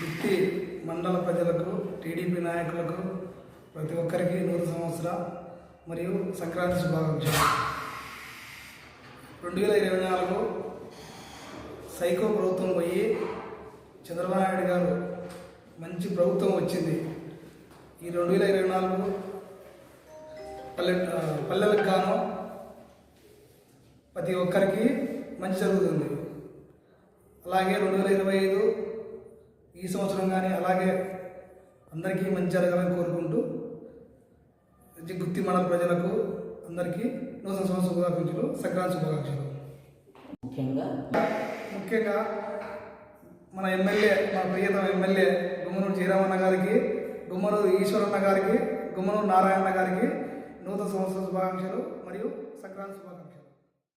గుత్తి మండల ప్రజలకు టీడీపీ నాయకులకు ప్రతి ఒక్కరికి నూరు సంవత్సర మరియు సంక్రాంతి శుభాకాంక్షలు. రెండు వేల ఇరవై నాలుగు సైకో ప్రభుత్వం పోయి చంద్రబాబు నాయుడు గారు మంచి ప్రభుత్వం వచ్చింది. ఈ రెండు వేల ఇరవై నాలుగు పల్లె పల్లెలకు గాను ప్రతి ఒక్కరికి మంచి జరుగుతుంది. అలాగే రెండు వేల ఇరవై ఐదు ఈ సంవత్సరం కానీ అలాగే అందరికీ మంచి జరగాలని కోరుకుంటూ గుత్తి మండల ప్రజలకు అందరికీ నూతన సంవత్సర శుభాకాంక్షలు సంక్రాంతి శుభాకాంక్షలు. ముఖ్యంగా ముఖ్యంగా మన ఎమ్మెల్యే మన ప్రియతమ ఎమ్మెల్యే గుమ్మనూరు జయరామన్న గారికి గుమ్మనూరు ఈశ్వరన్న గారికి గుమ్మనూరు నారాయణ గారికి నూతన సంవత్సర శుభాకాంక్షలు మరియు సంక్రాంతి శుభాకాంక్షలు.